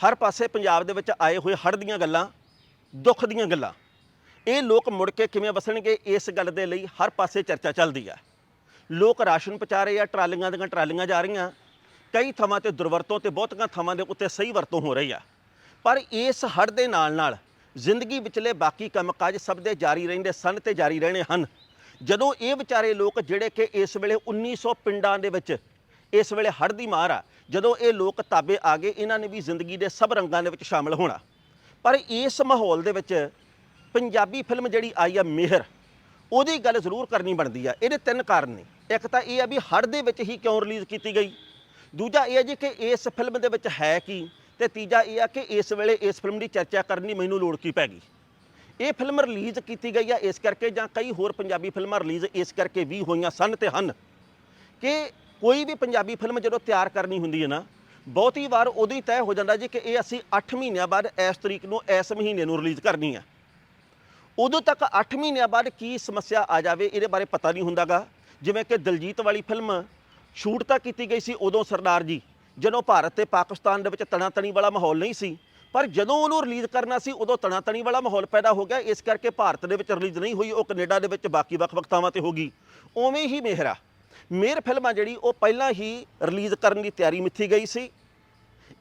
ਹਰ ਪਾਸੇ ਪੰਜਾਬ ਦੇ ਵਿੱਚ ਆਏ ਹੋਏ ਹੜ੍ਹ ਦੀਆਂ ਗੱਲਾਂ, ਦੁੱਖ ਦੀਆਂ ਗੱਲਾਂ, ਇਹ ਲੋਕ ਮੁੜ ਕੇ ਕਿਵੇਂ ਵਸਣਗੇ? ਇਸ ਗੱਲ ਦੇ ਲਈ ਹਰ ਪਾਸੇ ਚਰਚਾ ਚੱਲਦੀ ਆ। ਲੋਕ ਰਾਸ਼ਨ ਪਹੁੰਚਾ ਰਹੇ ਆ, ਟਰਾਲੀਆਂ ਦੀਆਂ ਟਰਾਲੀਆਂ ਜਾ ਰਹੀਆਂ। ਕਈ ਥਾਵਾਂ ਤੇ ਦੁਰਵਰਤੋਂ ਤੇ ਬਹੁਤੀਆਂ ਥਾਵਾਂ ਦੇ ਉੱਤੇ ਸਹੀ ਵਰਤੋਂ ਹੋ ਰਹੀ ਆ। ਪਰ ਇਸ ਹੜ੍ਹ ਦੇ ਨਾਲ ਨਾਲ ਜ਼ਿੰਦਗੀ ਵਿਚਲੇ ਬਾਕੀ ਕੰਮਕਾਜ ਸਭ ਦੇ ਜਾਰੀ ਰਹਿੰਦੇ ਸਨ ਤੇ ਜਾਰੀ ਰਹਿਣੇ ਹਨ। ਜਦੋਂ ਇਹ ਵਿਚਾਰੇ ਲੋਕ ਜਿਹੜੇ ਕਿ ਇਸ ਵੇਲੇ 1900 ਪਿੰਡਾਂ ਦੇ ਵਿੱਚ ਇਸ ਵੇਲੇ ਹੜ੍ਹ ਦੀ ਮਾਰ ਆ। ਜਦੋਂ ਇਹ ਲੋਕ ਤਾਬੇ ਆ ਗਏ, ਇਹਨਾਂ ਨੇ ਵੀ ਜ਼ਿੰਦਗੀ ਦੇ ਸਭ ਰੰਗਾਂ ਦੇ ਵਿੱਚ ਸ਼ਾਮਲ ਹੋਣਾ। ਪਰ ਇਸ ਮਾਹੌਲ ਦੇ ਵਿੱਚ ਪੰਜਾਬੀ ਫਿਲਮ ਜਿਹੜੀ ਆਈ ਆ ਮਿਹਰ, ਉਹਦੀ ਗੱਲ ਜ਼ਰੂਰ ਕਰਨੀ ਬਣਦੀ ਆ। ਇਹਦੇ ਤਿੰਨ ਕਾਰਨ ਨੇ। ਇੱਕ ਤਾਂ ਇਹ ਆ ਵੀ ਹੜ੍ਹ ਦੇ ਵਿੱਚ ਹੀ ਕਿਉਂ ਰਿਲੀਜ਼ ਕੀਤੀ ਗਈ? ਦੂਜਾ ਇਹ ਹੈ ਜੀ ਕਿ ਇਸ ਫਿਲਮ ਦੇ ਵਿੱਚ ਹੈ ਕੀ? ਤੇ ਤੀਜਾ ਇਹ ਆ ਕਿ ਇਸ ਵੇਲੇ ਇਸ ਫਿਲਮ ਦੀ ਚਰਚਾ ਕਰਨ ਦੀ ਮੈਨੂੰ ਲੋੜ ਕੀ ਪੈ ਗਈ? ਇਹ ਫਿਲਮ ਰਿਲੀਜ਼ ਕੀਤੀ ਗਈ ਆ ਇਸ ਕਰਕੇ ਜਾਂ ਕਈ ਹੋਰ ਪੰਜਾਬੀ ਫਿਲਮਾਂ ਰਿਲੀਜ਼ ਇਸ ਕਰਕੇ ਵੀ ਹੋਈਆਂ ਸਨ ਤੇ ਹਨ ਕਿ ਕੋਈ ਵੀ ਪੰਜਾਬੀ ਫਿਲਮ ਜਦੋਂ ਤਿਆਰ ਕਰਨੀ ਹੁੰਦੀ ਹੈ ਨਾ, ਬਹੁਤੀ ਵਾਰ ਉਦੋਂ ਹੀ ਤੈਅ ਹੋ ਜਾਂਦਾ ਜੀ ਕਿ ਇਹ ਅਸੀਂ 8 ਮਹੀਨਿਆਂ ਬਾਅਦ ਇਸ ਤਰੀਕ ਨੂੰ, ਇਸ ਮਹੀਨੇ ਨੂੰ ਰਿਲੀਜ਼ ਕਰਨੀ ਹੈ। ਉਦੋਂ ਤੱਕ 8 ਮਹੀਨਿਆਂ ਬਾਅਦ ਕੀ ਸਮੱਸਿਆ ਆ ਜਾਵੇ ਇਹਦੇ ਬਾਰੇ ਪਤਾ ਨਹੀਂ ਹੁੰਦਾਗਾ। ਜਿਵੇਂ ਕਿ ਦਲਜੀਤ ਵਾਲੀ ਫਿਲਮ ਸ਼ੂਟ ਤਾਂ ਕੀਤੀ ਗਈ ਸੀ ਉਦੋਂ ਸਰਦਾਰ ਜੀ, ਜਦੋਂ ਭਾਰਤ ਤੇ ਪਾਕਿਸਤਾਨ ਦੇ ਵਿੱਚ ਤਣਾਤਣੀ ਵਾਲਾ ਮਾਹੌਲ ਨਹੀਂ ਸੀ। ਪਰ ਜਦੋਂ ਉਹਨੂੰ ਰਿਲੀਜ਼ ਕਰਨਾ ਸੀ, ਉਦੋਂ ਤਣਾਤਣੀ ਵਾਲਾ ਮਾਹੌਲ ਪੈਦਾ ਹੋ ਗਿਆ। ਇਸ ਕਰਕੇ ਭਾਰਤ ਦੇ ਵਿੱਚ ਰਿਲੀਜ਼ ਨਹੀਂ ਹੋਈ, ਉਹ ਕੈਨੇਡਾ ਦੇ ਵਿੱਚ ਬਾਕੀ ਵੱਖ-ਵੱਖ ਥਾਵਾਂ ਤੇ ਹੋ ਗਈ। ਉਵੇਂ ਹੀ ਮਿਹਰਾ। ਮੇਰ ਫਿਲਮ ਆ ਜਿਹੜੀ ਉਹ ਪਹਿਲਾਂ ਹੀ ਰਿਲੀਜ਼ ਕਰਨ ਦੀ ਤਿਆਰੀ ਮਿੱਥੀ ਗਈ ਸੀ।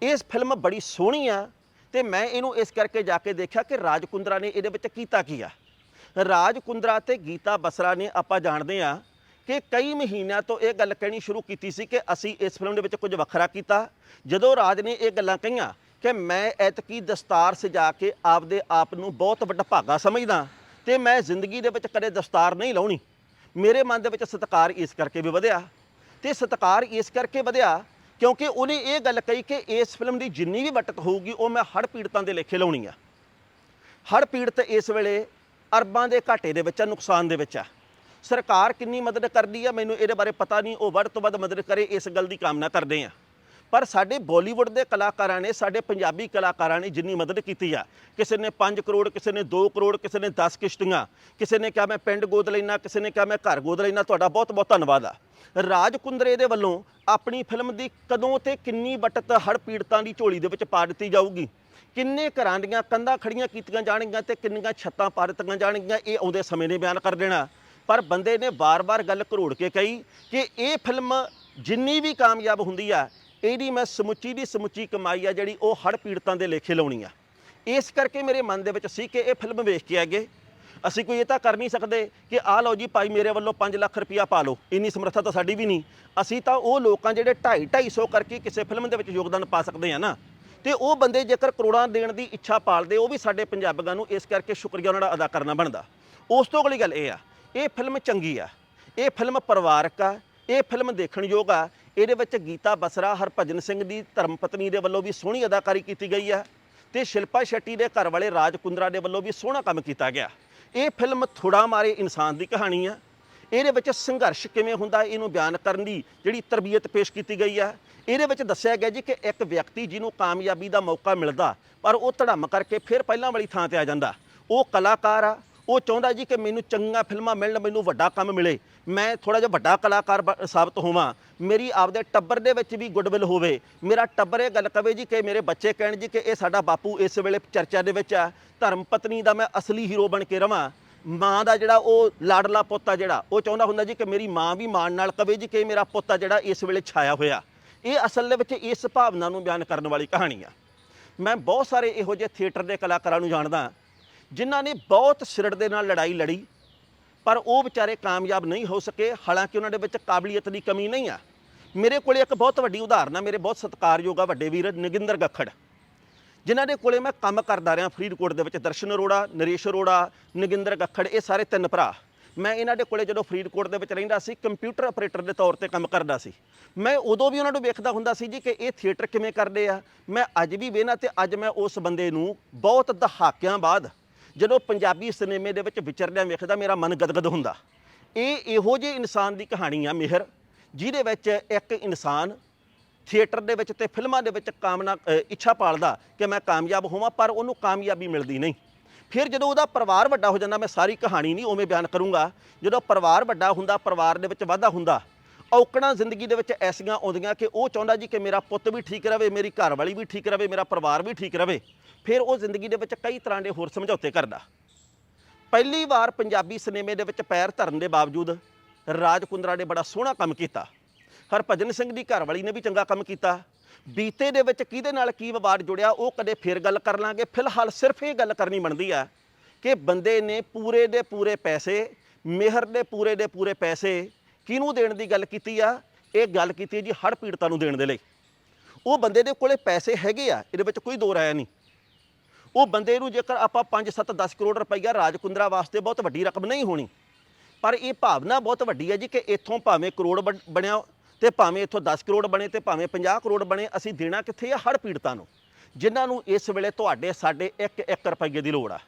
ਇਸ ਫਿਲਮ ਬੜੀ ਸੋਹਣੀ ਆ ਤੇ ਮੈਂ ਇਹਨੂੰ ਇਸ ਕਰਕੇ ਜਾ ਕੇ ਦੇਖਿਆ ਕਿ ਰਾਜ ਕੁੰਦਰਾ ਨੇ ਇਹਦੇ ਵਿੱਚ ਕੀਤਾ ਕੀ ਆ। ਰਾਜ ਕੁੰਦਰਾ ਤੇ ਗੀਤਾ ਬਸਰਾ ਨੇ ਆਪਾਂ ਜਾਣਦੇ ਆ ਕਿ ਕਈ ਮਹੀਨਿਆਂ ਤੋਂ ਇਹ ਗੱਲ ਕਹਿਣੀ ਸ਼ੁਰੂ ਕੀਤੀ ਸੀ ਕਿ ਅਸੀਂ ਇਸ ਫਿਲਮ ਦੇ ਵਿੱਚ ਕੁਝ ਵੱਖਰਾ ਕੀਤਾ। ਜਦੋਂ ਰਾਜ ਨੇ ਇਹ ਗੱਲਾਂ ਕਹੀਆਂ ਕਿ ਮੈਂ ਐਤਕੀ ਦਸਤਾਰ ਸਜਾ ਕੇ ਆਪਦੇ ਆਪ ਨੂੰ ਬਹੁਤ ਵੱਡਾ ਭਾਗਾ ਸਮਝਦਾ ਤੇ ਮੈਂ ਜ਼ਿੰਦਗੀ ਦੇ ਵਿੱਚ ਕਦੇ ਦਸਤਾਰ ਨਹੀਂ ਲਾਉਣੀ। ਮੇਰੇ ਮਨ ਦੇ ਵਿੱਚ ਸਤਿਕਾਰ ਇਸ ਕਰਕੇ ਵੀ ਵਧਿਆ। ਤੇ ਸਤਿਕਾਰ ਇਸ ਕਰਕੇ ਵਧਿਆ ਕਿਉਂਕਿ ਉਹਨੇ ਇਹ ਗੱਲ ਕਹੀ ਕਿ ਇਸ ਫਿਲਮ ਦੀ ਜਿੰਨੀ ਵੀ ਬਟਤ ਹੋਊਗੀ, ਉਹ ਮੈਂ ਹੜ੍ਹ ਪੀੜਤਾਂ ਦੇ ਲੇਖੇ ਲਾਉਣੀ ਆ। ਹੜ੍ਹ ਪੀੜਤ ਇਸ ਵੇਲੇ ਅਰਬਾਂ ਦੇ ਘਾਟੇ ਦੇ ਵਿੱਚ ਆ, ਨੁਕਸਾਨ ਦੇ ਵਿੱਚ ਆ। ਸਰਕਾਰ ਕਿੰਨੀ ਮਦਦ ਕਰਦੀ ਆ, ਮੈਨੂੰ ਇਹਦੇ ਬਾਰੇ ਪਤਾ ਨਹੀਂ, ਉਹ ਵੱਧ ਤੋਂ ਵੱਧ ਮਦਦ ਕਰੇ, ਇਸ ਗੱਲ ਦੀ ਕਾਮਨਾ ਕਰਦੇ ਆ। ਪਰ ਸਾਡੇ ਬਾਲੀਵੁੱਡ ਦੇ ਕਲਾਕਾਰਾਂ ਨੇ, ਸਾਡੇ ਪੰਜਾਬੀ ਕਲਾਕਾਰਾਂ ਨੇ ਜਿੰਨੀ ਮਦਦ ਕੀਤੀ ਆ। ਕਿਸੇ ਨੇ 5 ਕਰੋੜ, ਕਿਸੇ ਨੇ 2 ਕਰੋੜ, ਕਿਸੇ ਨੇ 10 ਕਿਸ਼ਤੀਆਂ, ਕਿਸੇ ਨੇ ਕਿਹਾ ਮੈਂ ਪਿੰਡ ਗੋਦ ਲੈਣਾ ਕਿਸੇ ਨੇ ਕਿਹਾ ਮੈਂ ਘਰ ਗੋਦ ਲੈਣਾ ਤੁਹਾਡਾ ਬਹੁਤ ਬਹੁਤ ਧੰਨਵਾਦ ਆ। ਰਾਜ ਕੁੰਦਰੇ ਦੇ ਵੱਲੋਂ ਆਪਣੀ ਫਿਲਮ ਦੀ ਕਦੋਂ ਤੇ ਕਿੰਨੀ ਬਟਤ ਹੜ ਪੀੜਤਾਂ ਦੀ ਝੋਲੀ ਦੇ ਵਿੱਚ ਪਾ ਦਿੱਤੀ ਜਾਊਗੀ? ਕਿੰਨੇ ਘਰਾਂ ਦੀਆਂ ਕੰਧਾਂ ਖੜੀਆਂ ਕੀਤੀਆਂ ਜਾਣਗੀਆਂ ਤੇ ਕਿੰਨੀਆਂ ਛੱਤਾਂ ਪਾ ਦਿੱਤੀਆਂ ਜਾਣਗੀਆਂ, ਇਹ ਆਉਂਦੇ ਸਮੇਂ ਨੇ ਬਿਆਨ ਕਰ ਦੇਣਾ। ਪਰ ਬੰਦੇ ਨੇ ਬਾਰ-ਬਾਰ ਗੱਲ ਘਰੋੜ ਕੇ ਕਹੀ ਕਿ ਇਹ ਫਿਲਮ ਜਿੰਨੀ ਵੀ ਕਾਮਯਾਬ ਹੁੰਦੀ ਆ ਇਹਦੀ ਮੈਂ ਸਮੁੱਚੀ ਦੀ ਸਮੁੱਚੀ ਕਮਾਈ ਆ ਜਿਹੜੀ ਉਹ ਹੜ ਪੀੜਤਾਂ ਦੇ ਲੇਖੇ ਲਾਉਣੀ ਆ। ਇਸ ਕਰਕੇ ਮੇਰੇ ਮਨ ਦੇ ਵਿੱਚ ਸੀ ਕਿ ਇਹ ਫਿਲਮ ਵੇਖ ਕੇ ਆਗੇ ਅਸੀਂ ਕੋਈ ਇਹ ਤਾਂ ਕਰ ਨਹੀਂ ਸਕਦੇ ਕਿ ਆਹ ਲਓ ਜੀ ਭਾਈ ਮੇਰੇ ਵੱਲੋਂ 5 ਲੱਖ ਰੁਪਇਆ ਪਾ ਲਓ, ਇੰਨੀ ਸਮਰੱਥਾ ਤਾਂ ਸਾਡੀ ਵੀ ਨਹੀਂ। ਅਸੀਂ ਤਾਂ ਉਹ ਲੋਕਾਂ ਜਿਹੜੇ 2.5 250 ਕਰਕੇ ਕਿਸੇ ਫਿਲਮ ਦੇ ਵਿੱਚ ਯੋਗਦਾਨ ਪਾ ਸਕਦੇ ਆ ਨਾ। ਤੇ ਉਹ ਬੰਦੇ ਜੇਕਰ ਕਰੋੜਾਂ ਦੇਣ ਦੀ ਇੱਛਾ ਪਾਲਦੇ, ਉਹ ਵੀ ਸਾਡੇ ਪੰਜਾਬੀਆਂ ਨੂੰ ਇਸ ਕਰਕੇ ਸ਼ੁਕਰੀਆ ਉਹਨਾਂ ਦਾ ਅਦਾ ਕਰਨਾ ਬਣਦਾ। ਉਸ ਤੋਂ ਅਗਲੀ ਗੱਲ ਇਹ ਆ, ਇਹ ਫਿਲਮ ਚੰਗੀ ਆ, ਇਹ ਫਿਲਮ ਪਰਿਵਾਰਕ ਆ, ਇਹ ਫਿਲਮ ਦੇਖਣ ਯੋਗ ਆ ਇਹਦੇ ਵਿੱਚ ਗੀਤਾ ਬਸਰਾ, ਹਰਭਜਨ ਸਿੰਘ ਦੀ ਧਰਮ ਪਤਨੀ ਦੇ ਵੱਲੋਂ ਵੀ ਸੋਹਣੀ ਅਦਾਕਾਰੀ ਕੀਤੀ ਗਈ ਹੈ ਤੇ ਸ਼ਿਲਪਾ ਸ਼ੈੱਟੀ ਦੇ ਘਰ ਵਾਲੇ ਰਾਜ ਕੁੰਦਰਾ ਦੇ ਵੱਲੋਂ ਵੀ ਸੋਹਣਾ ਕੰਮ ਕੀਤਾ ਗਿਆ। ਇਹ ਫਿਲਮ ਥੋੜਾ ਮਾਰੇ ਇਨਸਾਨ ਦੀ ਕਹਾਣੀ ਆ ਇਹਦੇ ਵਿੱਚ ਸੰਘਰਸ਼ ਕਿਵੇਂ ਹੁੰਦਾ ਇਹਨੂੰ ਬਿਆਨ ਕਰਨ ਦੀ ਜਿਹੜੀ ਤਰਬੀਅਤ ਪੇਸ਼ ਕੀਤੀ ਗਈ ਹੈ। ਇਹਦੇ ਵਿੱਚ ਦੱਸਿਆ ਗਿਆ ਜੀ ਕਿ ਇੱਕ ਵਿਅਕਤੀ ਜਿਹਨੂੰ ਕਾਮਯਾਬੀ ਦਾ ਮੌਕਾ ਮਿਲਦਾ, ਪਰ ਉਹ ਧੜਮ ਕਰਕੇ ਫਿਰ ਪਹਿਲਾਂ ਵਾਲੀ ਥਾਂ ਤੇ ਆ ਜਾਂਦਾ। ਉਹ ਕਲਾਕਾਰ ਆ, ਉਹ ਚਾਹੁੰਦਾ ਜੀ ਕਿ ਮੈਨੂੰ ਚੰਗੀਆਂ ਫਿਲਮਾਂ ਮਿਲਣ, ਮੈਨੂੰ ਵੱਡਾ ਕੰਮ ਮਿਲੇ। ਮੈਂ ਥੋੜਾ ਜਿਹਾ ਵੱਡਾ ਕਲਾਕਾਰ ਬ- ਸਾਬਤ ਹੋਵਾਂ। ਮੇਰੀ ਆਪਦੇ ਟੱਬਰ ਦੇ ਵਿੱਚ ਵੀ ਗੁੱਡਵਿਲ ਹੋਵੇ। ਮੇਰਾ ਟੱਬਰ ਇਹ ਗੱਲ ਕਵੇ ਜੀ ਕਿ ਮੇਰੇ ਬੱਚੇ ਕਹਿਣ ਜੀ ਕਿ ਇਹ ਸਾਡਾ ਬਾਪੂ ਇਸ ਵੇਲੇ ਚਰਚਾ ਦੇ ਵਿੱਚ ਆ। ਧਰਮ ਪਤਨੀ ਦਾ ਮੈਂ ਅਸਲੀ ਹੀਰੋ ਬਣ ਕੇ ਰਵਾਂ। ਮਾਂ ਦਾ ਜਿਹੜਾ ਉਹ ਲਾਡਲਾ ਪੁੱਤ ਆ ਜਿਹੜਾ, ਉਹ ਚਾਹੁੰਦਾ ਹੁੰਦਾ ਜੀ ਕਿ ਮੇਰੀ ਮਾਂ ਵੀ ਮਾਣ ਨਾਲ ਕਵੇ ਜੀ ਕਿ ਇਹ ਮੇਰਾ ਪੁੱਤ ਆ ਜਿਹੜਾ ਇਸ ਵੇਲੇ ਛਾਇਆ ਹੋਇਆ। ਇਹ ਅਸਲ ਦੇ ਵਿੱਚ ਇਸ ਭਾਵਨਾ ਨੂੰ ਬਿਆਨ ਕਰਨ ਵਾਲੀ ਕਹਾਣੀ ਆ। ਮੈਂ ਬਹੁਤ ਸਾਰੇ ਇਹੋ ਜਿਹੇ ਥੀਏਟਰ ਦੇ ਕਲਾਕਾਰਾਂ ਨੂੰ ਜਾਣਦਾ। ਜਿਨ੍ਹਾਂ ਨੇ ਬਹੁਤ ਸਿਰੜ ਦੇ ਨਾਲ ਲੜਾਈ ਲੜੀ ਪਰ ਉਹ ਵਿਚਾਰੇ ਕਾਮਯਾਬ ਨਹੀਂ ਹੋ ਸਕੇ, ਹਾਲਾਂਕਿ ਉਹਨਾਂ ਦੇ ਵਿੱਚ ਕਾਬਲੀਅਤ ਦੀ ਕਮੀ ਨਹੀਂ ਆ। ਮੇਰੇ ਕੋਲੇ ਇੱਕ ਬਹੁਤ ਵੱਡੀ ਉਦਾਹਰਨ ਆ, ਮੇਰੇ ਬਹੁਤ ਸਤਿਕਾਰਯੋਗ ਆ ਵੱਡੇ ਵੀਰ ਨਗਿੰਦਰ ਗੱਖੜ। ਜਿਨ੍ਹਾਂ ਦੇ ਕੋਲੇ ਮੈਂ ਕੰਮ ਕਰਦਾ ਰਿਹਾ ਫਰੀਦਕੋਟ ਦੇ ਵਿੱਚ, ਦਰਸ਼ਨ ਅਰੋੜਾ, ਨਰੇਸ਼ ਅਰੋੜਾ, ਨਗਿੰਦਰ ਗੱਖੜ, ਇਹ ਸਾਰੇ ਤਿੰਨ ਭਰਾ। ਮੈਂ ਇਹਨਾਂ ਦੇ ਕੋਲੇ ਜਦੋਂ ਫਰੀਦਕੋਟ ਦੇ ਵਿੱਚ ਰਹਿੰਦਾ ਸੀ, ਕੰਪਿਊਟਰ ਆਪਰੇਟਰ ਦੇ ਤੌਰ ਤੇ ਕੰਮ ਕਰਦਾ ਸੀ। ਮੈਂ ਉਦੋਂ ਵੀ ਉਹਨਾਂ ਨੂੰ ਵੇਖਦਾ ਹੁੰਦਾ ਸੀ ਜੀ ਕਿ ਇਹ ਥੀਏਟਰ ਕਿਵੇਂ ਕਰਦੇ ਆ। ਮੈਂ ਅੱਜ ਵੀ ਵੇਖਣਾ ਤੇ ਅੱਜ ਮੈਂ ਉਸ ਬੰਦੇ ਨੂੰ ਬਹੁਤ ਦਹਾਕਿਆਂ ਬਾਅਦ ਜਦੋਂ ਪੰਜਾਬੀ ਸਿਨੇਮੇ ਦੇ ਵਿੱਚ ਵਿਚਰਦਿਆਂ ਵੇਖਦਾ ਮੇਰਾ ਮਨ ਗਦਗਦ ਹੁੰਦਾ। ਇਹ ਇਹੋ ਜਿਹੇ ਇਨਸਾਨ ਦੀ ਕਹਾਣੀ ਆ ਮਿਹਰ, ਜਿਹਦੇ ਵਿੱਚ ਇੱਕ ਇਨਸਾਨ ਥੀਏਟਰ ਦੇ ਵਿੱਚ ਤੇ ਫਿਲਮਾਂ ਦੇ ਵਿੱਚ ਕਾਮਨਾ ਇੱਛਾ ਪਾਲਦਾ ਕਿ ਮੈਂ ਕਾਮਯਾਬ ਹੋਵਾਂ, ਪਰ ਉਹਨੂੰ ਕਾਮਯਾਬੀ ਮਿਲਦੀ ਨਹੀਂ। ਫਿਰ ਜਦੋਂ ਉਹਦਾ ਪਰਿਵਾਰ ਵੱਡਾ ਹੋ ਜਾਂਦਾ, ਮੈਂ ਸਾਰੀ ਕਹਾਣੀ ਨਹੀਂ ਉਵੇਂ ਬਿਆਨ ਕਰੂੰਗਾ। ਜਦੋਂ ਪਰਿਵਾਰ ਵੱਡਾ ਹੁੰਦਾ, ਪਰਿਵਾਰ ਦੇ ਵਿੱਚ ਵਾਧਾ ਹੁੰਦਾ, ਔਕੜਾਂ ਜ਼ਿੰਦਗੀ ਦੇ ਵਿੱਚ ਐਸੀਆਂ ਆਉਂਦੀਆਂ ਕਿ ਉਹ ਚਾਹੁੰਦਾ ਜੀ ਕਿ ਮੇਰਾ ਪੁੱਤ ਵੀ ਠੀਕ ਰਵੇ, ਮੇਰੀ ਘਰ ਵਾਲੀ ਵੀ ਠੀਕ ਰਵੇ, ਮੇਰਾ ਪਰਿਵਾਰ ਵੀ ਠੀਕ ਰਵੇ। ਫਿਰ ਉਹ ਜ਼ਿੰਦਗੀ ਦੇ ਵਿੱਚ ਕਈ ਤਰ੍ਹਾਂ ਦੇ ਹੋਰ ਸਮਝੌਤੇ ਕਰਦਾ। ਪਹਿਲੀ ਵਾਰ ਪੰਜਾਬੀ ਸਿਨੇਮੇ ਦੇ ਵਿੱਚ ਪੈਰ ਧਰਨ ਦੇ ਬਾਵਜੂਦ ਰਾਜ ਕੁੰਦਰਾ ਨੇ ਬੜਾ ਸੋਹਣਾ ਕੰਮ ਕੀਤਾ। ਹਰਭਜਨ ਸਿੰਘ ਦੀ ਘਰਵਾਲੀ ਨੇ ਵੀ ਚੰਗਾ ਕੰਮ ਕੀਤਾ। ਬੀਤੇ ਦੇ ਵਿੱਚ ਕਿਹਦੇ ਨਾਲ ਕੀ ਵਿਵਾਦ ਜੁੜਿਆ ਉਹ ਕਦੇ ਫਿਰ ਗੱਲ ਕਰ ਲਾਂਗੇ। ਫਿਲਹਾਲ ਸਿਰਫ ਇਹ ਗੱਲ ਕਰਨੀ ਬਣਦੀ ਆ ਕਿ ਬੰਦੇ ਨੇ ਪੂਰੇ ਦੇ ਪੂਰੇ ਪੈਸੇ, ਮਿਹਰ ਦੇ ਪੂਰੇ ਦੇ ਪੂਰੇ ਪੈਸੇ ਕਿਹਨੂੰ ਦੇਣ ਦੀ ਗੱਲ ਕੀਤੀ ਆ? ਇਹ ਗੱਲ ਕੀਤੀ ਜੀ ਹੜ੍ਹ ਪੀੜਤਾਂ ਨੂੰ ਦੇਣ ਦੇ ਲਈ। ਉਹ ਬੰਦੇ ਦੇ ਕੋਲੇ ਪੈਸੇ ਹੈਗੇ ਆ, ਇਹਦੇ ਵਿੱਚ ਕੋਈ ਦੋ ਰਾਇਆ ਨਹੀਂ। ਉਹ ਬੰਦੇ ਨੂੰ ਜੇਕਰ ਆਪਾਂ 5 7 10 ਕਰੋੜ ਰੁਪਈਆ ਰਾਜਕੁੰਦਰਾ ਵਾਸਤੇ ਬਹੁਤ ਵੱਡੀ ਰਕਮ ਨਹੀਂ ਹੋਣੀ। ਪਰ ਇਹ ਭਾਵਨਾ ਬਹੁਤ ਵੱਡੀ ਹੈ ਜੀ ਕਿ ਇੱਥੋਂ ਭਾਵੇਂ ਕਰੋੜ ਬਣ- ਬਣਿਆ ਤੇ ਭਾਵੇਂ ਇੱਥੋਂ 10 ਕਰੋੜ ਬਣੇ ਤੇ ਭਾਵੇਂ 50 ਕਰੋੜ ਬਣੇ, ਅਸੀਂ ਦੇਣਾ ਕਿੱਥੇ ਆ? ਹੜ੍ਹ ਪੀੜਤਾਂ ਨੂੰ। ਜਿਨ੍ਹਾਂ ਨੂੰ ਇਸ ਵੇਲੇ ਤੁਹਾਡੇ, ਸਾਡੇ 1-1 ਰੁਪਈਏ ਦੀ ਲੋੜ ਆ।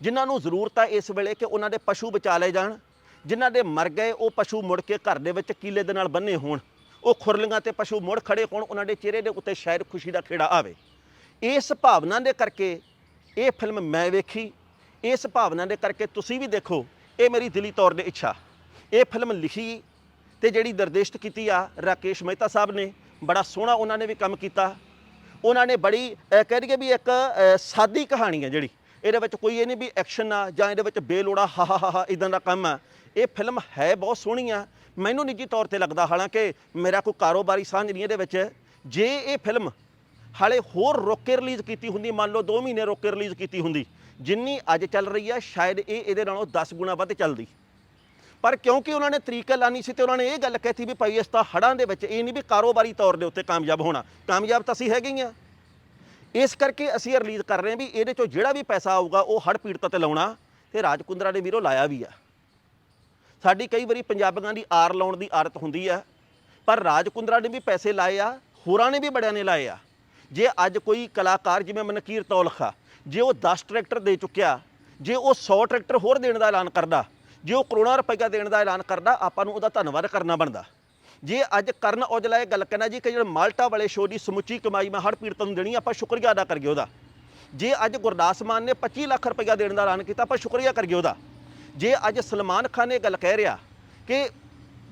ਜਿਨ੍ਹਾਂ ਨੂੰ ਜ਼ਰੂਰਤ ਆ ਇਸ ਵੇਲੇ ਕਿ ਉਹਨਾਂ ਦੇ ਪਸ਼ੂ ਬਚਾ ਲਏ ਜਾਣ। ਜਿਨ੍ਹਾਂ ਦੇ ਮਰ ਗਏ, ਉਹ ਪਸ਼ੂ ਮੁੜ ਕੇ ਘਰ ਦੇ ਵਿੱਚ ਕੀਲੇ ਦੇ ਨਾਲ ਬੰਨੇ ਹੋਣ। ਉਹ ਖੁਰਲੀਆਂ ਤੇ ਪਸ਼ੂ ਮੁੜ ਖੜੇ ਹੋਣ, ਉਹਨਾਂ ਦੇ ਚਿਹਰੇ ਦੇ ਉੱਤੇ ਸ਼ਾਇਦ ਖੁਸ਼ੀ ਦਾ ਖੇੜਾ ਆਵੇ। ਇਸ ਭਾਵਨਾ ਦੇ ਕਰਕੇ ਇਹ ਫਿਲਮ ਮੈਂ ਵੇਖੀ, ਇਸ ਭਾਵਨਾ ਦੇ ਕਰਕੇ ਤੁਸੀਂ ਵੀ ਦੇਖੋ, ਇਹ ਮੇਰੀ ਦਿਲੀ ਤੌਰ ਤੇ ਇੱਛਾ। ਇਹ ਫਿਲਮ ਲਿਖੀ ਤੇ ਜਿਹੜੀ ਨਿਰਦੇਸ਼ਿਤ ਕੀਤੀ ਆ ਰਾਕੇਸ਼ ਮਹਿਤਾ ਸਾਹਿਬ ਨੇ, ਬੜਾ ਸੋਹਣਾ ਉਹਨਾਂ ਨੇ ਵੀ ਕੰਮ ਕੀਤਾ। ਉਹਨਾਂ ਨੇ ਬੜੀ ਕਹਿ ਦਈਏ ਵੀ ਇੱਕ ਸਾਦੀ ਕਹਾਣੀ ਹੈ ਜਿਹੜੀ। ਇਹਦੇ ਵਿੱਚ ਕੋਈ ਇਹ ਨਹੀਂ ਵੀ ਐਕਸ਼ਨ ਆ ਜਾਂ ਇਹਦੇ ਵਿੱਚ ਬੇਲੋੜਾ, ਹਾ ਹਾ ਹਾ ਹਾ ਇਦਾਂ ਦਾ ਕੰਮ ਆ। ਇਹ ਫਿਲਮ ਹੈ ਬਹੁਤ ਸੋਹਣੀ ਆ। ਮੈਨੂੰ ਨਿੱਜੀ ਤੌਰ ਤੇ ਲੱਗਦਾ ਹਾਲਾਂਕਿ ਮੇਰਾ ਕੋਈ ਕਾਰੋਬਾਰੀ ਸਾਂਝ ਨਹੀਂ ਇਹਦੇ ਵਿੱਚ। ਜੇ ਇਹ ਫਿਲਮ ਹਾਲੇ ਹੋਰ ਰੋਕ ਕੇ ਰਿਲੀਜ਼ ਕੀਤੀ ਹੁੰਦੀ, ਮੰਨ ਲਓ 2 ਮਹੀਨੇ ਰੋਕ ਕੇ ਰਿਲੀਜ਼ ਕੀਤੀ ਹੁੰਦੀ, ਜਿੰਨੀ ਅੱਜ ਚੱਲ ਰਹੀ ਆ, ਸ਼ਾਇਦ ਇਹ ਇਹਦੇ ਨਾਲੋਂ 10 ਗੁਣਾ ਵੱਧ ਚੱਲਦੀ। ਪਰ ਕਿਉਂਕਿ ਉਹਨਾਂ ਨੇ ਤਰੀਕਾ ਲਾਣੀ ਸੀ ਤੇ ਉਹਨਾਂ ਨੇ ਇਹ ਗੱਲ ਕਹਿਤੀ ਵੀ ਭਾਈ ਇਸ ਤਾਂ ਹੜਾਂ ਦੇ ਵਿੱਚ ਇਹ ਨਹੀਂ ਵੀ ਕਾਰੋਬਾਰੀ ਤੌਰ ਦੇ ਉੱਤੇ ਕਾਮਯਾਬ ਹੋਣਾ, ਕਾਮਯਾਬ ਤਾਂ ਅਸੀਂ ਹੈਗੇ ਹੀ ਆ। ਇਸ ਕਰਕੇ ਅਸੀਂ ਰਿਲੀਜ਼ ਕਰ ਰਹੇ ਹਾਂ ਵੀ ਇਹਦੇ ਚੋਂ ਜਿਹੜਾ ਵੀ ਪੈਸਾ ਆਊਗਾ, ਉਹ ਹੜ ਪੀੜਤਾਂ ਤੇ ਲਾਉਣਾ ਤੇ ਰਾਜਕੁੰਦਰਾ ਨੇ ਵੀਰੋ ਲਾਇਆ ਵੀ ਆ। ਸਾਡੀ ਕਈ ਵਾਰੀ ਪੰਜਾਬੀਆਂ ਦੀ ਆਰ ਲਾਉਣ ਦੀ ਆਦਤ ਹੁੰਦੀ ਆ, ਪਰ ਰਾਜਕੁੰਦਰਾ ਨੇ ਵੀ ਪੈਸੇ ਲਾਏ ਆ, ਹੋਰਾਂ ਨੇ ਵੀ ਬੜਿਆਂ ਨੇ ਲਾਏ ਆ। ਜੇ ਅੱਜ ਕੋਈ ਕਲਾਕਾਰ ਜਿਵੇਂ ਮਨਕੀਰ ਤੌਲਖਾ, ਜੇ ਉਹ 10 ਟਰੈਕਟਰ ਦੇ ਚੁੱਕਿਆ, ਜੇ ਉਹ 100 ਟਰੈਕਟਰ ਹੋਰ ਦੇਣ ਦਾ ਐਲਾਨ ਕਰਦਾ, ਜੇ ਉਹ ਕਰੋੜਾਂ ਰੁਪਈਆ ਦੇਣ ਦਾ ਐਲਾਨ ਕਰਦਾ, ਆਪਾਂ ਨੂੰ ਉਹਦਾ ਧੰਨਵਾਦ ਕਰਨਾ ਬਣਦਾ। ਜੇ ਅੱਜ ਕਰਨ ਔਜਲਾ ਇਹ ਗੱਲ ਕਹਿਣਾ ਜੀ ਕਿ ਜਿਹੜਾ ਮਾਲਟਾ ਵਾਲੇ ਸ਼ੋਅ ਦੀ ਸਮੁੱਚੀ ਕਮਾਈ ਮੈਂ ਹੜ ਪੀੜਤਾਂ ਨੂੰ ਦੇਣੀ, ਆਪਾਂ ਸ਼ੁਕਰੀਆ ਅਦਾ ਕਰੀਏ ਉਹਦਾ। ਜੇ ਅੱਜ ਗੁਰਦਾਸ ਮਾਨ ਨੇ 25 ਲੱਖ ਰੁਪਈਆ ਦੇਣ ਦਾ ਐਲਾਨ ਕੀਤਾ, ਆਪਾਂ ਸ਼ੁਕਰੀਆ ਕਰੀਏ ਉਹਦਾ। ਜੇ ਅੱਜ ਸਲਮਾਨ ਖਾਨ ਨੇ ਇਹ ਗੱਲ ਕਹਿ ਰਿਹਾ ਕਿ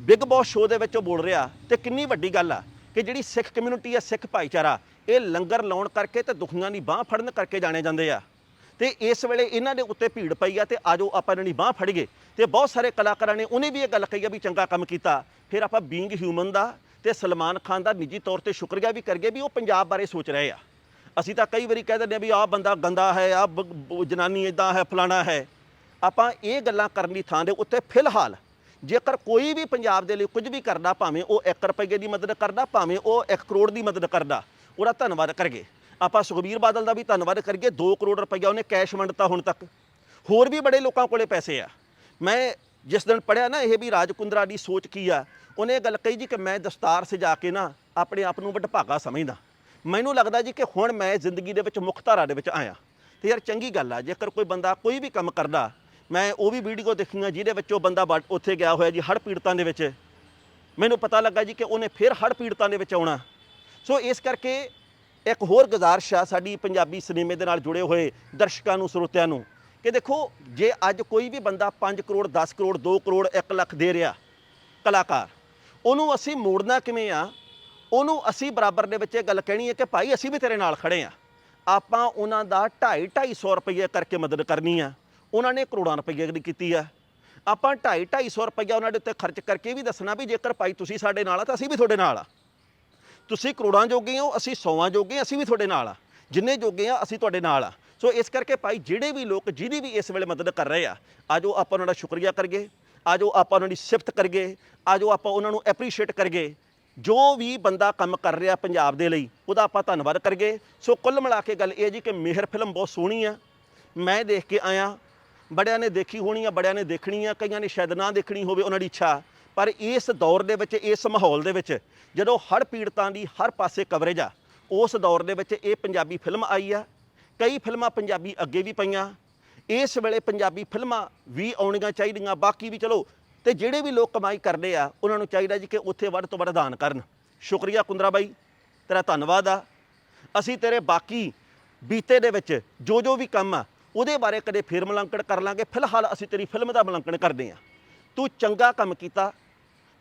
ਬਿਗ ਬੌਸ ਸ਼ੋਅ ਦੇ ਵਿੱਚ ਉਹ ਬੋਲ ਰਿਹਾ, ਤੇ ਕਿੰਨੀ ਵੱਡੀ ਗੱਲ ਆ ਕਿ ਜਿਹੜੀ ਸਿੱਖ ਕਮਿਊਨਿਟੀ ਆ, ਸਿੱਖ ਭਾਈਚਾਰਾ ਇਹ ਲੰਗਰ ਲਾਉਣ ਕਰਕੇ ਤੇ ਦੁਖੀਆਂ ਦੀ ਬਾਹ ਫੜਨ ਕਰਕੇ ਜਾਣੇ ਜਾਂਦੇ ਆ। ਤੇ ਇਸ ਵੇਲੇ ਇਹਨਾਂ ਦੇ ਉੱਤੇ ਭੀੜ ਪਈ ਆ ਤੇ ਆਜੋ ਆਪਾਂ ਇਹਨਾਂ ਦੀ ਬਾਹ ਫੜੀਏ। ਤੇ ਬਹੁਤ ਸਾਰੇ ਕਲਾਕਾਰਾਂ ਨੇ ਉਹਨੇ ਵੀ ਇਹ ਗੱਲ ਕਹੀ ਆ ਵੀ ਚੰਗਾ ਕੰਮ ਕੀਤਾ। ਫਿਰ ਆਪਾਂ ਬੀਇੰਗ ਹਿਊਮਨ ਦਾ ਤੇ ਸਲਮਾਨ ਖਾਨ ਦਾ ਨਿੱਜੀ ਤੌਰ ਤੇ ਸ਼ੁਕਰੀਆ ਵੀ ਕਰੀਏ ਵੀ ਉਹ ਪੰਜਾਬ ਬਾਰੇ ਸੋਚ ਰਹੇ ਆ। ਅਸੀਂ ਤਾਂ ਕਈ ਵਾਰੀ ਕਹਿ ਦਿੰਦੇ ਆ ਵੀ ਆਹ ਬੰਦਾ ਗੰਦਾ ਹੈ, ਆਹ ਬ- ਜਨਾਨੀ ਇਦਾਂ ਹੈ, ਫਲਾਣਾ ਹੈ। ਆਪਾਂ ਇਹ ਗੱਲਾਂ ਕਰਨ ਦੀ ਥਾਂ ਦੇ ਉੱਤੇ ਫਿਲਹਾਲ ਜੇਕਰ ਕੋਈ ਵੀ ਪੰਜਾਬ ਦੇ ਲਈ ਕੁਝ ਵੀ ਕਰਦਾ, ਭਾਵੇਂ ਉਹ 1 ਰੁਪਏ ਦੀ ਮਦਦ ਕਰਦਾ, ਭਾਵੇਂ ਉਹ 1 ਕਰੋੜ ਦੀ ਮਦਦ ਕਰਦਾ ਉਹਦਾ ਧੰਨਵਾਦ ਕਰਗੇ। ਆਪਾਂ ਸੁਖਬੀਰ ਬਾਦਲ ਦਾ ਵੀ ਧੰਨਵਾਦ ਕਰੀਏ 2 ਕਰੋੜ ਰੁਪਈਆ ਉਹਨੇ ਕੈਸ਼ ਵੰਡਤਾ ਹੁਣ ਤੱਕ। ਹੋਰ ਵੀ ਬੜੇ ਲੋਕਾਂ ਕੋਲੇ ਪੈਸੇ ਆ। ਮੈਂ ਜਿਸ ਦਿਨ ਪੜਿਆ ਨਾ, ਇਹ ਵੀ ਰਾਜਕੁੰਦਰਾ ਦੀ ਸੋਚ ਕੀ ਆ, ਉਹਨੇ ਇਹ ਗੱਲ ਕਹੀ ਜੀ ਕਿ ਮੈਂ ਦਸਤਾਰ ਸਜਾ ਕੇ ਨਾ ਆਪਣੇ ਆਪ ਨੂੰ ਵਡਭਾਗਾ ਸਮਝਦਾ। ਮੈਨੂੰ ਲੱਗਦਾ ਜੀ ਕਿ ਹੁਣ ਮੈਂ ਜ਼ਿੰਦਗੀ ਦੇ ਵਿੱਚ ਮੁੱਖ ਧਾਰਾ ਦੇ ਵਿੱਚ ਆਇਆ। ਤੇ ਯਾਰ ਚੰਗੀ ਗੱਲ ਆ, ਜੇਕਰ ਕੋਈ ਬੰਦਾ ਕੋਈ ਵੀ ਕੰਮ ਕਰਦਾ, ਮੈਂ ਉਹ ਵੀ ਵੀਡੀਓ ਦੇਖੀਆਂ ਜਿਹਦੇ ਵਿੱਚ ਉਹ ਬੰਦਾ ਬਾ- ਉੱਥੇ ਗਿਆ ਹੋਇਆ ਜੀ ਹੜ੍ਹ ਪੀੜਤਾਂ ਦੇ ਵਿੱਚ। ਮੈਨੂੰ ਪਤਾ ਲੱਗਾ ਜੀ ਕਿ ਉਹਨੇ ਫਿਰ ਹੜ੍ਹ ਪੀੜਤਾਂ ਦੇ ਵਿੱਚ ਆਉਣਾ। ਸੋ ਇਸ ਕਰਕੇ ਇੱਕ ਹੋਰ ਗੁਜ਼ਾਰਿਸ਼ ਆ ਸਾਡੀ ਪੰਜਾਬੀ ਸਿਨੇਮੇ ਦੇ ਨਾਲ ਜੁੜੇ ਹੋਏ ਦਰਸ਼ਕਾਂ ਨੂੰ, ਸਰੋਤਿਆਂ ਨੂੰ ਕਿ ਦੇਖੋ, ਜੇ ਅੱਜ ਕੋਈ ਵੀ ਬੰਦਾ 5 ਕਰੋੜ 10 ਕਰੋੜ 2 ਕਰੋੜ 1 ਲੱਖ ਦੇ ਰਿਹਾ ਕਲਾਕਾਰ, ਉਹਨੂੰ ਅਸੀਂ ਮੋੜਨਾ ਕਿਵੇਂ ਆ? ਉਹਨੂੰ ਅਸੀਂ ਬਰਾਬਰ ਦੇ ਵਿੱਚ ਇਹ ਗੱਲ ਕਹਿਣੀ ਹੈ ਕਿ ਭਾਈ ਅਸੀਂ ਵੀ ਤੇਰੇ ਨਾਲ ਖੜੇ ਆ। ਆਪਾਂ ਉਹਨਾਂ ਦਾ 2.5 250 ਰੁਪਏ ਕਰਕੇ ਮਦਦ ਕਰਨੀ ਆ। ਉਹਨਾਂ ਨੇ ਕਰੋੜਾਂ ਰੁਪਏ ਦੀ ਕੀਤੀ ਆ। ਆਪਾਂ 2.5 250 ਰੁਪਏ ਉਹਨਾਂ ਦੇ ਉੱਤੇ ਖਰਚ ਕਰਕੇ ਵੀ ਦੱਸਣਾ ਵੀ ਜੇਕਰ ਭਾਈ ਤੁਸੀਂ ਸਾਡੇ ਨਾਲ ਆ ਤਾਂ ਅਸੀਂ ਵੀ ਤੁਹਾਡੇ ਨਾਲ ਆ। ਤੁਸੀਂ ਕਰੋੜਾਂ ਜੋਗੇ ਹੋ, ਅਸੀਂ ਸੌਵਾਂ ਜੋਗੇ ਅਸੀਂ ਵੀ ਤੁਹਾਡੇ ਨਾਲ ਆ। ਜਿੰਨੇ ਜੋਗੇ ਆ ਅਸੀਂ ਤੁਹਾਡੇ ਨਾਲ ਆ। ਸੋ ਇਸ ਕਰਕੇ ਭਾਈ, ਜਿਹੜੇ ਵੀ ਲੋਕ, ਜਿਹਦੀ ਵੀ ਇਸ ਵੇਲੇ ਮਦਦ ਕਰ ਰਹੇ ਆ, ਆਜੋ ਆਪਾਂ ਉਹਨਾਂ ਦਾ ਸ਼ੁਕਰੀਆ ਕਰੀਏ, ਆਜੋ ਆਪਾਂ ਉਹਨਾਂ ਦੀ ਸਿਫਤ ਕਰੀਏ, ਆਜੋ ਆਪਾਂ ਉਹਨਾਂ ਨੂੰ ਐਪਰੀਸ਼ੀਏਟ ਕਰੀਏ। ਜੋ ਵੀ ਬੰਦਾ ਕੰਮ ਕਰ ਰਿਹਾ ਪੰਜਾਬ ਦੇ ਲਈ, ਉਹਦਾ ਆਪਾਂ ਧੰਨਵਾਦ ਕਰੀਏ। ਸੋ ਕੁੱਲ ਮਿਲਾ ਕੇ ਗੱਲ ਇਹ ਜੀ ਕਿ ਮਿਹਰ ਫਿਲਮ ਬਹੁਤ ਸੋਹਣੀ ਆ। ਮੈਂ ਦੇਖ ਕੇ ਆਇਆ, ਬੜਿਆਂ ਨੇ ਦੇਖੀ ਹੋਣੀ ਆ, ਬੜਿਆਂ ਨੇ ਦੇਖਣੀ ਆ, ਕਈਆਂ ਨੇ ਸ਼ਾਇਦ ਨਾ ਦੇਖਣੀ ਹੋਵੇ ਉਹਨਾਂ ਦੀ ਇੱਛਾ। ਪਰ ਇਸ ਦੌਰ ਦੇ ਵਿੱਚ, ਇਸ ਮਾਹੌਲ ਦੇ ਵਿੱਚ, ਜਦੋਂ ਹੜ੍ਹ ਪੀੜਤਾਂ ਦੀ ਹਰ ਪਾਸੇ ਕਵਰੇਜ ਆ, ਉਸ ਦੌਰ ਦੇ ਵਿੱਚ ਇਹ ਪੰਜਾਬੀ ਫਿਲਮ ਆਈ ਆ। ਕਈ ਫਿਲਮਾਂ ਪੰਜਾਬੀ ਅੱਗੇ ਵੀ ਪਈਆਂ। ਇਸ ਵੇਲੇ ਪੰਜਾਬੀ ਫਿਲਮਾਂ ਵੀ ਆਉਣੀਆਂ ਚਾਹੀਦੀਆਂ, ਬਾਕੀ ਵੀ ਚਲੋ, ਤੇ ਜਿਹੜੇ ਵੀ ਲੋਕ ਕਮਾਈ ਕਰਦੇ ਆ, ਉਹਨਾਂ ਨੂੰ ਚਾਹੀਦਾ ਜੀ ਕਿ ਉੱਥੇ ਵੱਧ ਤੋਂ ਵੱਧ ਦਾਨ ਕਰਨ। ਸ਼ੁਕਰੀਆ ਕੁੰਦਰਾ ਬਾਈ, ਤੇਰਾ ਧੰਨਵਾਦ ਆ। ਅਸੀਂ ਤੇਰੇ ਬਾਕੀ ਬੀਤੇ ਦੇ ਵਿੱਚ ਜੋ ਜੋ ਵੀ ਕੰਮ ਆ, ਉਹਦੇ ਬਾਰੇ ਕਦੇ ਫੇਰ ਮੁਲਾਂਕਣ ਕਰ ਲਾਂਗੇ। ਫਿਲਹਾਲ ਅਸੀਂ ਤੇਰੀ ਫਿਲਮ ਦਾ ਮੁਲਾਂਕਣ ਕਰਦੇ ਆ। ਤੂੰ ਚੰਗਾ ਕੰਮ ਕੀਤਾ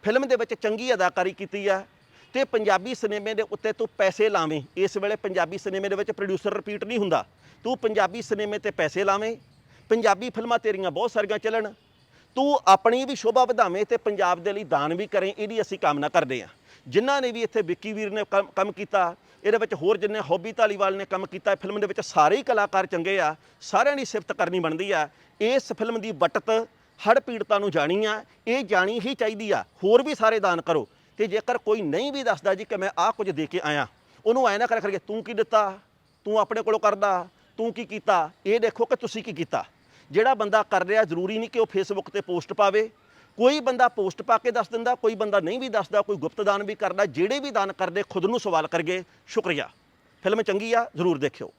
ਫਿਲਮ ਦੇ ਵਿੱਚ ਚੰਗੀ ਅਦਾਕਾਰੀ ਕੀਤੀ ਆ ਤੇ ਪੰਜਾਬੀ ਸਿਨੇਮੇ ਦੇ ਉੱਤੇ ਤੂੰ ਪੈਸੇ ਲਾਵੇਂ। ਇਸ ਵੇਲੇ ਪੰਜਾਬੀ ਸਿਨੇਮੇ ਦੇ ਵਿੱਚ ਪ੍ਰੋਡਿਊਸਰ ਰਿਪੀਟ ਨਹੀਂ ਹੁੰਦਾ। ਤੂੰ ਪੰਜਾਬੀ ਸਿਨੇਮੇ ਤੇ ਪੈਸੇ ਲਾਵੇਂ। ਪੰਜਾਬੀ ਫਿਲਮਾਂ ਤੇਰੀਆਂ ਬਹੁਤ ਸਾਰੀਆਂ ਚੱਲਣ। ਤੂੰ ਆਪਣੀ ਵੀ ਸ਼ੋਭਾ ਵਧਾਵੇਂ ਤੇ ਪੰਜਾਬ ਦੇ ਲਈ ਦਾਨ ਵੀ ਕਰੇ, ਇਹਦੀ ਅਸੀਂ ਕਾਮਨਾ ਕਰਦੇ ਹਾਂ। ਜਿਨ੍ਹਾਂ ਨੇ ਵੀ ਇੱਥੇ ਵਿੱਕੀ ਵੀਰ ਨੇ ਕੰਮ ਕੰਮ ਕੀਤਾ, ਇਹਦੇ ਵਿੱਚ ਹੋਰ ਜਿੰਨੇ ਹੌਬੀ ਧਾਲੀਵਾਲ ਨੇ ਕੰਮ ਕੀਤਾ ਫਿਲਮ ਦੇ ਵਿੱਚ ਸਾਰੇ ਹੀ ਕਲਾਕਾਰ ਚੰਗੇ ਆ, ਸਾਰਿਆਂ ਦੀ ਸਿਫਤ ਕਰਨੀ ਬਣਦੀ ਆ। ਇਸ ਫਿਲਮ ਦੀ ਬਟਤ ਹੜ੍ਹ ਪੀੜਤਾਂ ਨੂੰ ਜਾਣੀ ਆ, ਇਹ ਜਾਣੀ ਹੀ ਚਾਹੀਦੀ ਆ। ਹੋਰ ਵੀ ਸਾਰੇ ਦਾਨ ਕਰੋ। ਤੇ ਜੇਕਰ ਕੋਈ ਨਹੀਂ ਵੀ ਦੱਸਦਾ ਜੀ ਕਿ ਮੈਂ ਆਹ ਕੁਝ ਦੇ ਕੇ ਆਇਆ, ਉਹਨੂੰ ਐ ਨਾ ਕਰ ਕਰਕੇ ਤੂੰ ਕੀ ਦਿੱਤਾ? ਤੂੰ ਆਪਣੇ ਕੋਲੋਂ ਕਰਦਾ? ਤੂੰ ਕੀ ਕੀਤਾ? ਇਹ ਦੇਖੋ ਕਿ ਤੁਸੀਂ ਕੀ ਕੀਤਾ? ਜਿਹੜਾ ਬੰਦਾ ਕਰ ਰਿਹਾ, ਜ਼ਰੂਰੀ ਨਹੀਂ ਕਿ ਉਹ ਫੇਸਬੁੱਕ ਤੇ ਪੋਸਟ ਪਾਵੇ। ਕੋਈ ਬੰਦਾ ਪੋਸਟ ਪਾ ਕੇ ਦੱਸ ਦਿੰਦਾ, ਕੋਈ ਬੰਦਾ ਨਹੀਂ ਵੀ ਦੱਸਦਾ, ਕੋਈ ਗੁਪਤ ਦਾਨ ਵੀ ਕਰਦਾ। ਜਿਹੜੇ ਵੀ ਦਾਨ ਕਰਦੇ, ਖੁਦ ਨੂੰ ਸਵਾਲ ਕਰਗੇ। ਸ਼ੁਕਰੀਆ। ਫਿਲਮ ਚੰਗੀ ਆ, ਜ਼ਰੂਰ ਦੇਖਿਓ।